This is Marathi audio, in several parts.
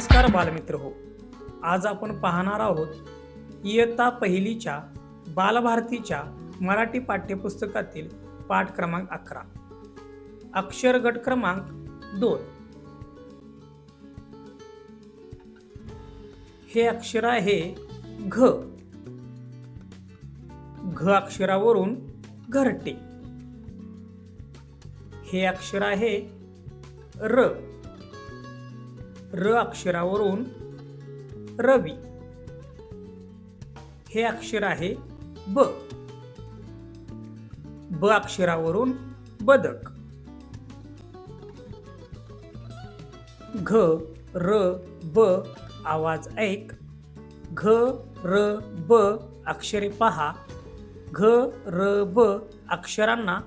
नमस्कार बालमित्र हो. आज आपण पाहणार आहोत इयत्ता पहिलीच्या बालभारतीच्या मराठी पाठ्यपुस्तकातील पाठ क्रमांक अकरा. अक्षर गट क्रमांक दोन. हे अक्षर आहे घ. घ अक्षरावरून घरटे. हे अक्षर आहे र. र अक्षरावरून रवी. हे अक्षर आहे ब. ब अक्षरावरून बदक. घ र ब आवाज ऐक. घ र ब अक्षरे पहा. घ र ब अक्षरांना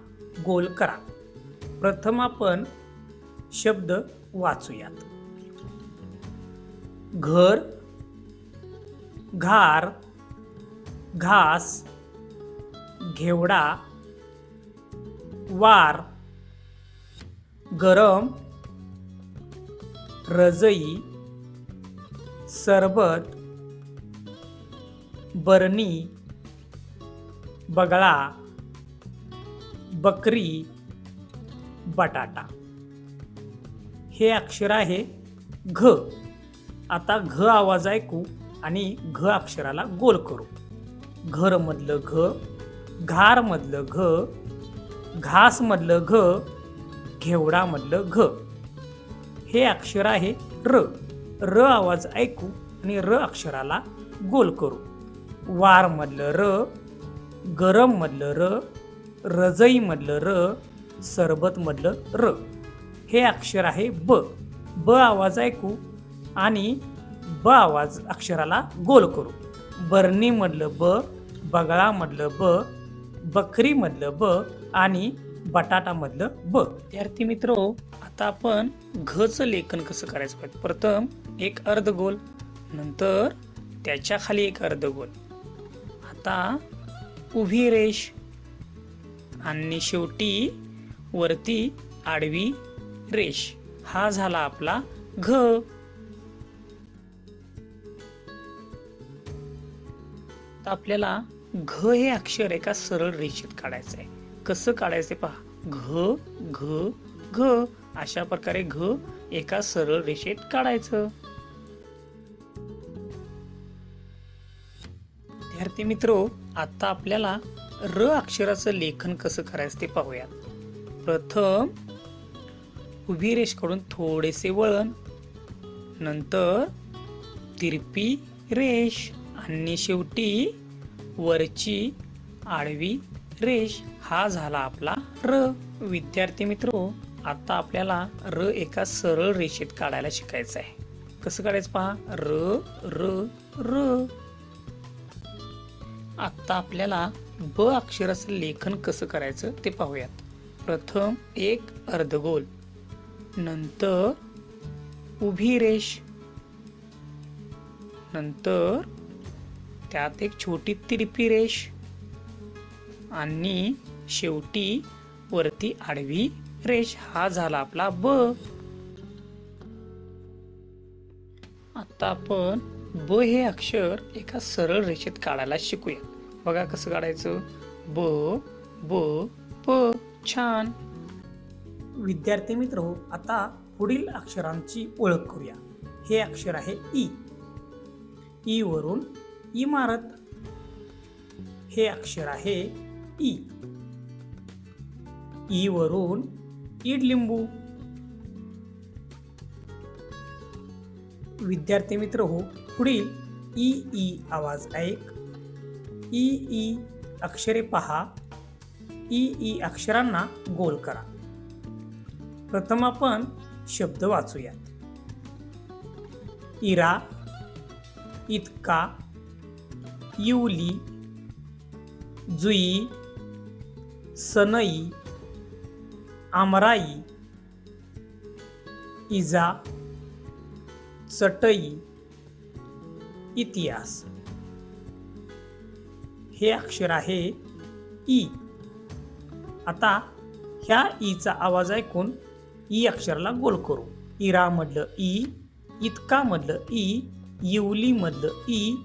गोल करा. प्रथम आपण शब्द वाचूयात. घर घार घास घेवडा वार गरम रजई सरबत बरणी बगळा बकरी बटाटा. हे अक्षर आहे घ. आता घ आवाज ऐकू आणि घ अक्षराला गोल करू. घर मधलं घ घार मधलं घ घास मधलं घ घेवडा मधलं घ. हे अक्षर आहे र. र आवाज ऐकू आणि र अक्षराला गोल करू. वार मधलं र गरम मधलं र रजई मधलं र सरबत मधलं र. हे अक्षर आहे ब. ब आवाज ऐकू आणि ब आवाज अक्षराला गोल करू. बरणीमधलं ब बगळामधलं ब बकरीमधलं ब आणि बटाटामधलं ब. विद्यार्थी मित्र आता आपण घचं लेखन कसं करायचं पाहिजे प्रथम एक अर्धगोल नंतर त्याच्याखाली एक अर्धगोल. आता उभी रेष आणि शेवटी वरती आडवी रेष. हा झाला आपला घ. तर आपल्याला घ हे अक्षर एका सरळ रेषेत काढायचं आहे. कसं काढायचं पहा. घ घ घ. अशा प्रकारे घ एका सरळ रेषेत काढायचं. विद्यार्थी मित्रो आता आपल्याला र अक्षराचं लेखन कसं करायचं ते पाहूयात. प्रथम उभी रेष काढून थोडेसे वळण. नंतर तिरपी रेष. आणि शेवटी वरची आडवी रेष हा झाला आपला र. विद्यार्थी मित्रो आता आपल्याला र एका सरळ रेषेत काढायला शिकायचं आहे. कसं काढायचं पहा? र र र. आता आपल्याला ब अक्षराचं लेखन कसं करायचं ते पाहूयात. प्रथम एक अर्धगोल नंतर उभी रेष नंतर त्यात एक छोटी तिरपी रेष आणि शेवटी वरती आडवी रेष. हा झाला आपला ब. आता आपण ब हे अक्षर एका सरळ रेषेत काढायला शिकूया. बघा कसं काढायचं? ब ब प. छान. विद्यार्थी मित्र हो आता पुढील अक्षरांची ओळख करूया. हे अक्षर आहे ई. ई वरून इमारत हे अक्षर आहे ई. ई वरून इडलिंबू विद्यार्थी मित्र हो पुढील ई ई आवाज ऐक. ई ई अक्षरे पहा. ई ई अक्षरांना गोल करा. प्रथम आपण शब्द वाचूयात. इरा इतका इवली जुई सनई आमराई इजा चटई इतिहास. हे अक्षर आहे ई. आता ह्या ईचा आवाज ऐकून ई अक्षराला गोल करू. इरा मधलं ई इतकामधलं ई येवलीमधलं ई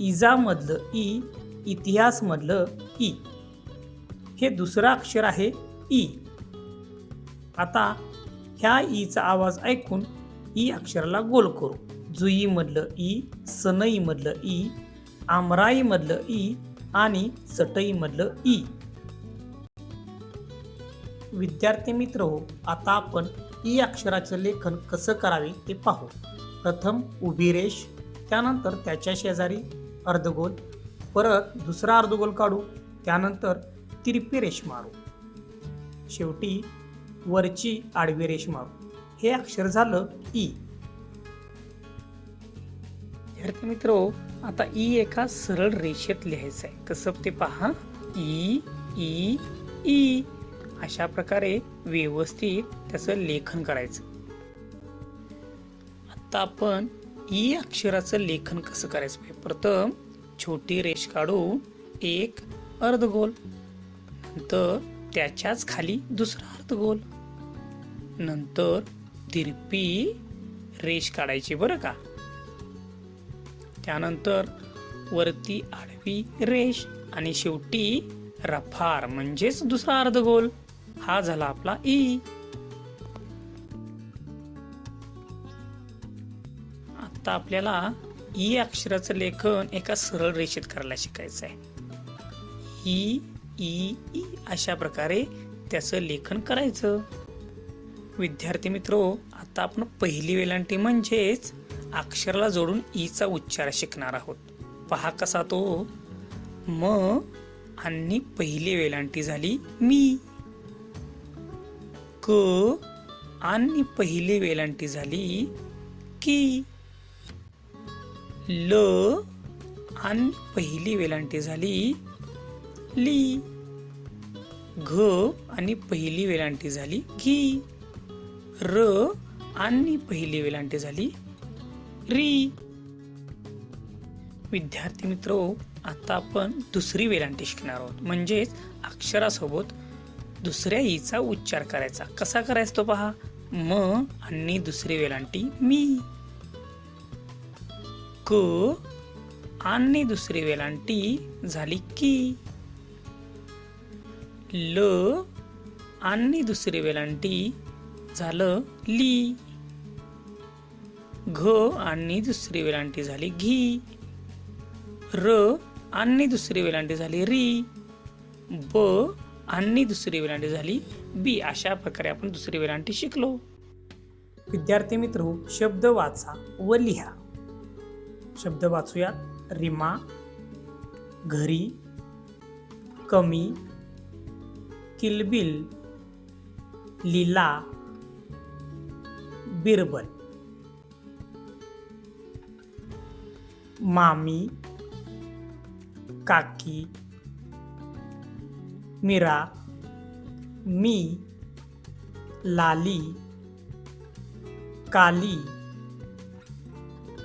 इजामधलं ई इतिहासमधलं ई. हे दुसरं अक्षर आहे ई. आता ह्या ईचा आवाज ऐकून ई अक्षराला गोल करू. जुईमधलं ई सनईमधलं ई आमराईमधलं ई आणि चटईमधलं ई. विद्यार्थी मित्र हो आता आपण ई अक्षराचं लेखन कसं करावे ते पाहू. प्रथम उभी रेष त्यानंतर त्याच्या शेजारी अर्धगोल परत दुसरा अर्धगोल काढू त्यानंतर तिरपी रेष मारू. शेवटी वरची आडवी रेष मारू. हे अक्षर झालं ई. विद्यार्थी मित्र आता ई एका सरळ रेषेत लिहायचं आहे कसं ते पहा? ई ई ई. अशा प्रकारे व्यवस्थित त्याचं लेखन करायचं. आता आपण ई अक्षराचं लेखन कसं करायचं प्रथम छोटी रेष काढू एक अर्धगोल. नंतर त्याच्याच खाली दुसरा अर्धगोल. नंतर तिरपी रेष काढायची बरं का? त्यानंतर वरती आडवी रेष आणि शेवटी रफार म्हणजेच दुसरा अर्धगोल. हा झाला आपला ई. आता आपल्याला ई अक्षराचं लेखन एका सरळ रेषेत करायला शिकायचं आहे. ई ई ई अशा प्रकारे त्याचं लेखन करायचं. विद्यार्थी मित्रो आता आपण पहिली वेलांटी म्हणजेच अक्षराला जोडून ईचा उच्चार शिकणार आहोत. पहा कसा तो. म आणि पहिली वेलांटी झाली मी. क आणि पहिली वेलांटी झाली की. ल आणि पहिली वेलांटी झाली ली. घ आणि पहिली वेलांटी झाली घी. र आणि पहिली वेलांटी झाली री. विद्यार्थी मित्र आता आपण दुसरी वेलांटी शिकणार आहोत. म्हणजेच अक्षरासोबत दुसऱ्या ईचा उच्चार करायचा. कसा करायचा तो पहा? म आणि दुसरी वेलांटी मी. क आणि दुसरी वेलांटी झाली की. ल आणि दुसरी वेलांटी झालं ली. घ आणि दुसरी वेलांटी झाली घी. र आणि दुसरी वेलांटी झाली री. ब आणि दुसरी वेलांटी झाली बी. अशा प्रकारे आपण दुसरी वेलांटी शिकलो. विद्यार्थी मित्र शब्द वाचा व लिहा. शब्द वाचूयात. रिमा, घरी, कमी किलबिल लीला, बिरबल. मामी, काकी, मीरा, मी, लाली, काली,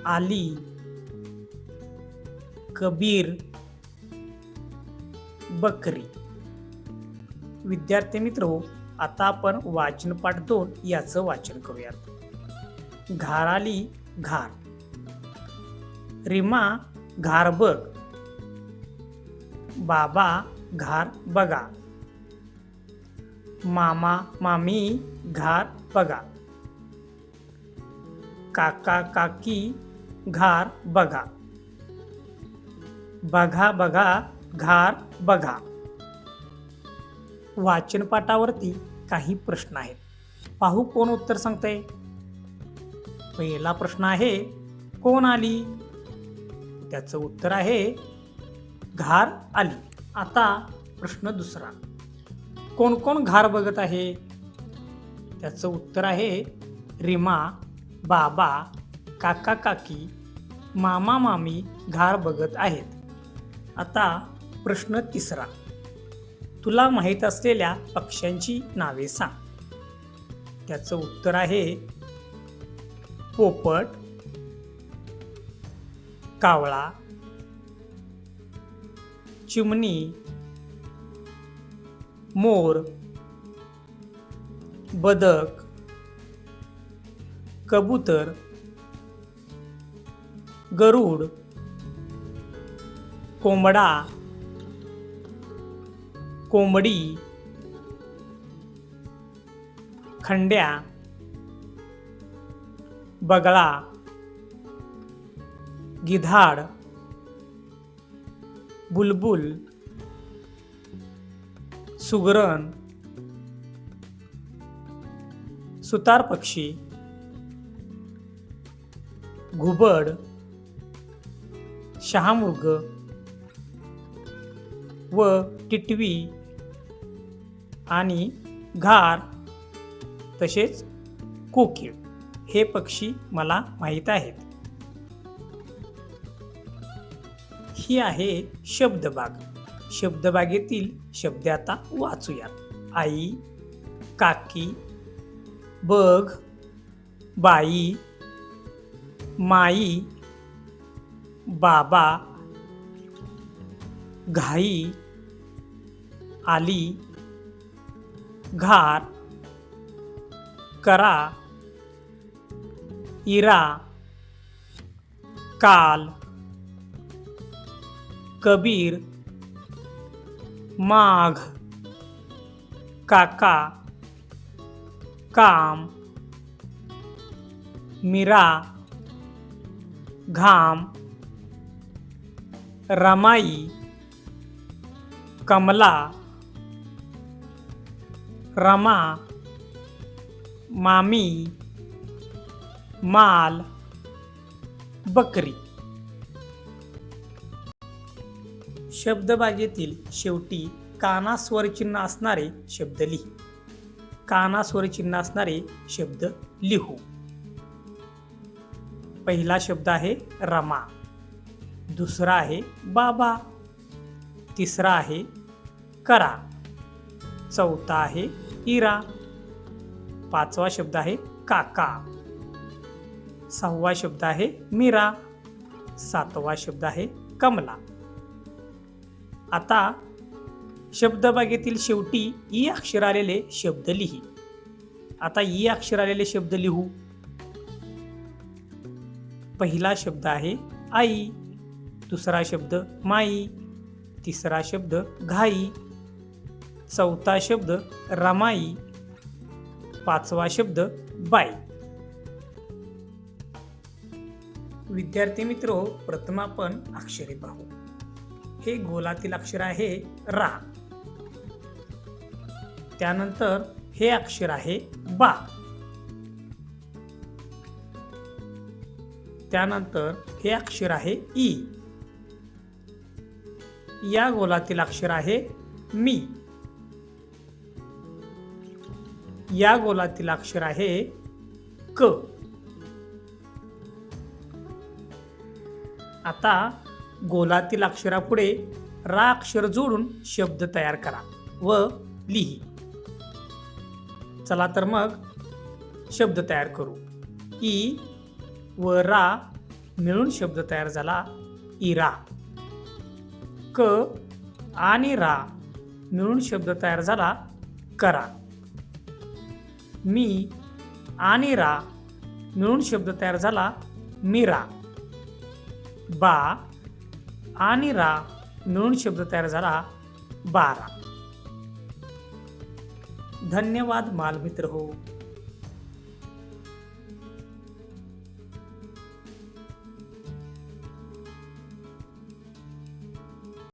आली. कबीर बकरी. विद्यार्थी मित्र हो आता आपण वाचन पाठ दोन याचं वाचन करूयात. घाराली घार. रिमा घार बघ. बाबा घार बघा. मामा मामी घार बघा. काका काकी घार बघा. बघा बघा घार बघा. वाचनपाठावरती काही प्रश्न आहेत. पाहू कोण उत्तर सांगतंय? पहिला प्रश्न आहे कोण आली? त्याचं उत्तर आहे घार आली. आता प्रश्न दुसरा. कोण कोण घार बघत आहे? त्याचं उत्तर आहे रिमा बाबा काका काकी मामा मामी घार बघत आहेत. आता प्रश्न तिसरा. तुला माहीत असलेल्या पक्ष्यांची नावे सांग. त्याचं उत्तर आहे पोपट कावळा चिमणी मोर बदक कबूतर गरुड कोंबडा कोंबडी खंड्या बगळा गिधाड बुलबुल सुगरण सुतार पक्षी घुबड शहामृग व टिटवी आणि घार तसेच कोकिळ हे पक्षी मला माहीत आहेत. ही आहे शब्दबाग. शब्दबागेतील शब्द आता वाचूयात. आई काकी बघ बाई माई बाबा घाई आली घार करा इरा काल कबीर माघ काका काम मीरा घाम रमाई कमला रमा मामी माल बकरी. शब्दबागेतील शेवटी काना स्वरचिन्ह असणारे शब्द लिही. काना स्वरचिन्ह असणारे शब्द लिहू. पहिला शब्द आहे रमा. दुसरा आहे बाबा. तिसरा आहे करा. चौथा आहे इरा. पाचवा शब्द आहे काका. सहावा शब्द आहे मीरा. सातवा शब्द आहे कमला. आता शब्दबागेतील शेवटी ई अक्षर आलेले शब्द लिही. आता ई अक्षर आलेले शब्द लिहू. पहिला शब्द आहे आई. दुसरा शब्द माई. तिसरा शब्द घाई. चौथा शब्द रमाई पाचवा शब्द बाई. विद्यार्थी मित्र प्रथम आपण अक्षरे पाहू. हे गोलातील अक्षर आहे रा. त्यानंतर हे अक्षर आहे बा. त्यानंतर हे अक्षर आहे ई. या गोलातील अक्षर आहे मी. या गोलातील अक्षर आहे क. आता गोलातील अक्षरापुढे रा अक्षर जोडून शब्द तयार करा व लिही. चला तर मग शब्द तयार करू. ई व रा मिळून शब्द तयार झाला इरा क आणि रा मिळून शब्द तयार झाला करा. मी आणि रा मिळून शब्द तयार झाला मीरा. बा आणि रा मिळून शब्द तयार झाला बारा. धन्यवाद मालमित्र हो.